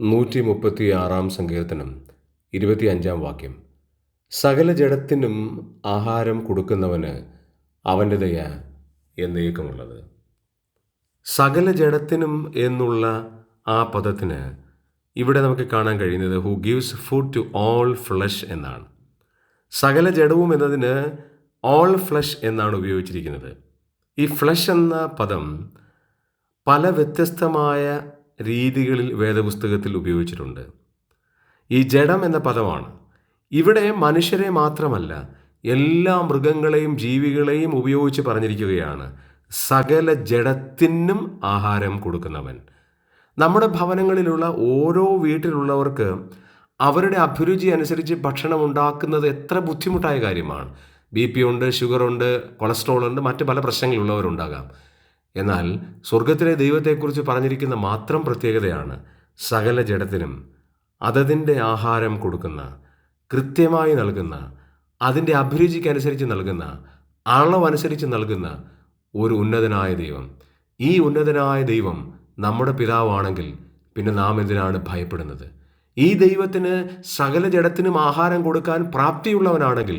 നൂറ്റി മുപ്പത്തി ആറാം സങ്കീർത്തനം ഇരുപത്തി അഞ്ചാം വാക്യം. സകല ജഡത്തിനും ആഹാരം കൊടുക്കുന്നവന് അവന്റെ ദയ എന്നേക്കുമുള്ളത്. സകല ജഡത്തിനും എന്നുള്ള ആ പദത്തിന് ഇവിടെ നമുക്ക് കാണാൻ കഴിയുന്നത് who gives food to all flesh എന്നാണ്. സകല ജഡവും എന്നതിന് ഓൾ ഫ്ലഷ് എന്നാണ് ഉപയോഗിച്ചിരിക്കുന്നത്. ഈ ഫ്ലഷ് എന്ന പദം പല വ്യത്യസ്തമായ രീതികളിൽ വേദപുസ്തകത്തിൽ ഉപയോഗിച്ചിട്ടുണ്ട്. ഈ ജഡം എന്ന പദമാണ്. ഇവിടെ മനുഷ്യരെ മാത്രമല്ല എല്ലാ മൃഗങ്ങളെയും ജീവികളെയും ഉപയോഗിച്ച് പറഞ്ഞിരിക്കുകയാണ് സകല ജഡത്തിനും ആഹാരം കൊടുക്കുന്നവൻ. നമ്മുടെ ഭവനങ്ങളിലുള്ള ഓരോ വീട്ടിലുള്ളവർക്ക് അവരുടെ അഭിരുചി അനുസരിച്ച് ഭക്ഷണം ഉണ്ടാക്കുന്നത് എത്ര ബുദ്ധിമുട്ടായ കാര്യമാണ്. ബി പി ഉണ്ട് ഷുഗറുണ്ട് കൊളസ്ട്രോൾ ഉണ്ട് മറ്റ് പല പ്രശ്നങ്ങളുള്ളവരുണ്ടാകാം. എന്നാൽ സ്വർഗത്തിലെ ദൈവത്തെക്കുറിച്ച് പറഞ്ഞിരിക്കുന്ന മാത്രം പ്രത്യേകതയാണ് സകല ജഡത്തിനും അതതിന്റെ ആഹാരം കൊടുക്കുന്ന കൃത്യമായി നൽകുന്ന അതിന്റെ അഭിരുചിക്കനുസരിച്ച് നൽകുന്ന അളവനുസരിച്ച് നൽകുന്ന ഒരു ഉന്നതനായ ദൈവം. ഈ ഉന്നതനായ ദൈവം നമ്മുടെ പിതാവാണെങ്കിൽ പിന്നെ നാം എന്തിനാണ് ഭയപ്പെടുന്നത്? ഈ ദൈവത്തിന് സകല ജഡത്തിനും ആഹാരം കൊടുക്കാൻ പ്രാപ്തിയുള്ളവനാണെങ്കിൽ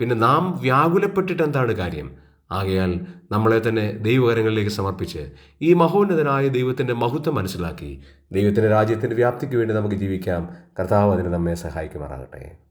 പിന്നെ നാം വ്യാകുലപ്പെട്ടിട്ട് എന്താണ് കാര്യം? ആകയാൽ നമ്മളെ തന്നെ ദൈവകരങ്ങളിലേക്ക് സമർപ്പിച്ച് ഈ മഹോന്നതനായ ദൈവത്തിന്റെ മഹത്വം മനസ്സിലാക്കി ദൈവത്തിന്റെ രാജ്യത്തിന്റെ വ്യാപ്തിക്ക് വേണ്ടി നമുക്ക് ജീവിക്കാം. കർത്താവ് അതിന് നമ്മെ സഹായിക്കുമാറാകട്ടെ.